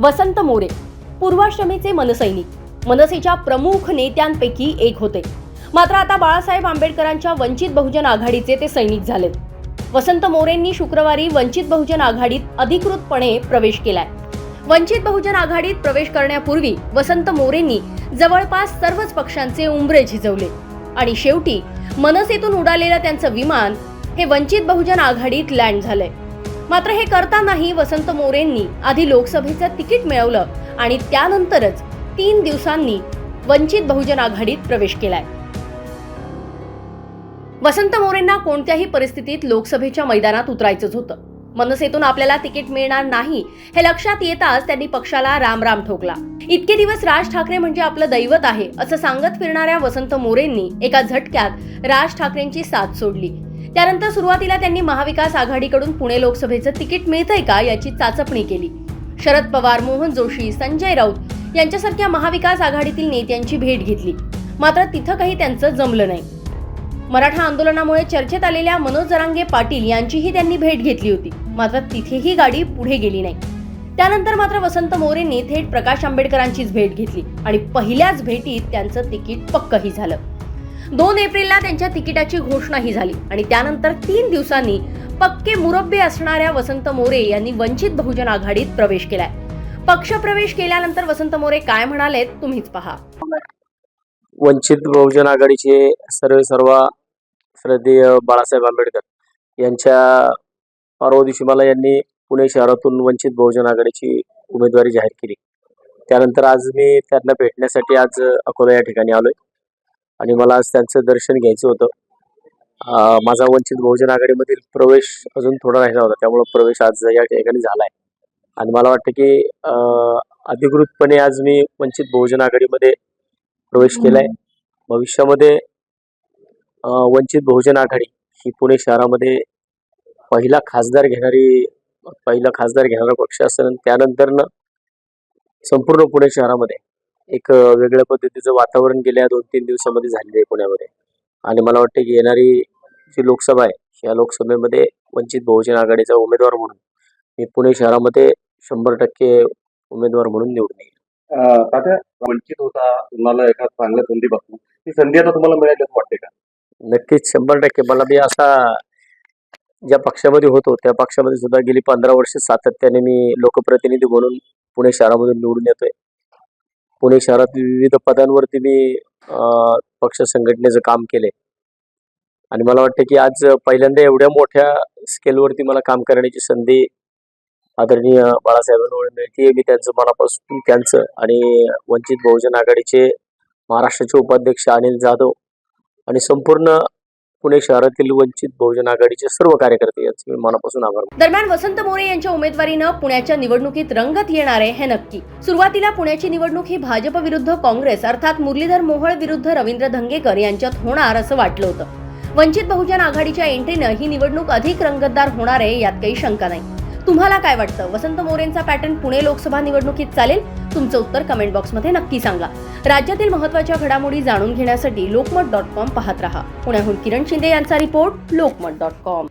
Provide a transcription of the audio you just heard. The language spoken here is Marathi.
वसंत मोरे पूर्वाश्रमीचे मनसैनिक. मनसेच्या प्रमुख नेत्यांपैकी एक होते. मात्र आता बाळासाहेब आंबेडकरांच्या वंचित बहुजन आघाडीचे ते सैनिक झालेत. वसंत मोरेंनी शुक्रवारी वंचित बहुजन आघाडीत अधिकृतपणे प्रवेश केलाय. वंचित बहुजन आघाडीत प्रवेश करण्यापूर्वी वसंत मोरेंनी जवळपास सर्वच पक्षांचे उंबरे झिजवले. आणि शेवटी मनसेतून उडालेलं त्यांचं विमान हे वंचित बहुजन आघाडीत लँड झालंय. मात्र हे करतानाही वसंत मोरेंनी आधी लोकसभेचं तिकीट मिळवलं आणि त्यानंतरच तीन दिवसांनी वंचित बहुजन आघाडीत प्रवेश केलाय. वसंत मोरेंना कोणत्याही परिस्थितीत लोकसभेच्या मैदानात उतरायचंच होतं. मनसेतून आपल्याला तिकीट मिळणार नाही हे लक्षात येताच त्यांनी पक्षाला रामराम ठोकला. इतके दिवस राज ठाकरे म्हणजे आपलं दैवत आहे असं सांगत फिरणाऱ्या वसंत मोरेंनी एका झटक्यात राज ठाकरेंची साथ सोडली. त्यानंतर सुरुवातीला त्यांनी महाविकास आघाडीकडून पुणे लोकसभेचं तिकीट मिळतंय का याची चाचपणी केली. शरद पवार मोहन जोशी संजय राऊत यांच्यासारख्या महाविकास आघाडीतील नेत्यांची भेट घेतली. मात्र तिथं काही त्यांचं जमलं नाही. मराठा आंदोलनामुळे चर्चेत आलेल्या मनोज जरांगे पाटील यांचीही त्यांनी भेट घेतली होती. मात्र तिथेही गाडी पुढे गेली नाही. त्यानंतर मात्र वसंत मोरेंनी थेट प्रकाश आंबेडकरांचीच भेट घेतली आणि पहिल्याच भेटीत त्यांचं तिकीट पक्कही झालं. दोन एप्रिलला त्यांच्या तिकिटाची घोषणाही झाली आणि त्यानंतर तीन दिवसांनी पक्के मुरब्बे असणाऱ्या वसंत मोरे यांनी वंचित बहुजन आघाडीत प्रवेश केलाय. पक्षप्रवेश केल्यानंतर वसंत मोरे काय म्हणालेत तुम्हीच पहा. वंचित बहुजन आघाडीचे सर्व सर्व श्रद्धेय बाळासाहेब आंबेडकर यांच्या परवा दिवशी मला यांनी पुणे शहरातून वंचित बहुजन आघाडीची उमेदवारी जाहीर केली. त्यानंतर आज मी त्यांना भेटण्यासाठी आज अकोला या ठिकाणी आलोय. आणि मला आज त्यांचं दर्शन घ्यायचं होतं. माझा वंचित बहुजन आघाडीमधील प्रवेश अजून थोडा राहिला होता. त्यामुळं प्रवेश आज या ठिकाणी झाला आहे आणि मला वाटतं की अधिकृतपणे आज मी वंचित बहुजन आघाडीमध्ये प्रवेश केला आहे भविष्यामध्ये वंचित बहुजन आघाडी ही पुणे शहरामध्ये पहिला खासदार घेणारी पहिला खासदार घेणारा पक्ष असेल त्यानंतरनं संपूर्ण पुणे शहरामध्ये एक वेगळ्या पद्धतीचं वातावरण गेल्या दोन तीन दिवसामध्ये झालेलं आहे पुण्यामध्ये. आणि मला वाटतं की येणारी जी लोकसभा आहे या लोकसभेमध्ये वंचित बहुजन आघाडीचा उमेदवार म्हणून मी पुणे शहरामध्ये शंभर टक्के उमेदवार म्हणून निवडून येईल. तात्या वंचित होता तुम्हाला एका चांगल्या संधीपासून ती संधी आता तुम्हाला मिळाली वाटते का? नक्कीच शंभर टक्के. मला मी असा ज्या पक्षामध्ये होतो त्या पक्षामध्ये सुद्धा गेली पंधरा वर्ष सातत्याने मी लोकप्रतिनिधी म्हणून पुणे शहरामधून निवडून येतोय. पुणे शहरात विविध पदांवरती मी पक्ष संघटनेचं काम केले आणि मला वाटतं की आज पहिल्यांदा एवढ्या मोठ्या स्केलवरती मला काम करण्याची संधी आदरणीय बाळासाहेबांवर मिळते. मी त्यांचं मनापासून त्यांचं आणि वंचित बहुजन आघाडीचे महाराष्ट्राचे उपाध्यक्ष अनिल जाधव आणि संपूर्ण पुणे शहरातील वंचित बहुजन आघाडीचे सर्व कार्यकर्ते यांचे मी मनापासून आभार दरम्यान वसंत मोरे यांच्या उमेदवारीनं पुण्याच्या निवडणुकीत रंगत येणार आहे हे नक्की. सुरुवातीला पुण्याची निवडणूक ही भाजप विरुद्ध काँग्रेस अर्थात मुरलीधर मोहोळ विरुद्ध रवींद्र धंगेकर यांच्यात होणार असं वाटलं होतं. वंचित बहुजन आघाडीच्या एंट्रीनं ही निवडणूक अधिक रंगतदार होणार आहे यात काही शंका नाही. तुम्हाला काय वाटतं? वसंत मोरेंचा पॅटर्न पुणे लोकसभा निवडणुकीत चालेल? तुमचं उत्तर कमेंट बॉक्समध्ये नक्की सांगा. राज्यातील महत्त्वाच्या घडामोडी जाणून घेण्यासाठी लोकमत डॉट कॉम पाहत रहा. पुण्याहून किरण शिंदे यांचा रिपोर्ट लोकमत डॉट कॉम.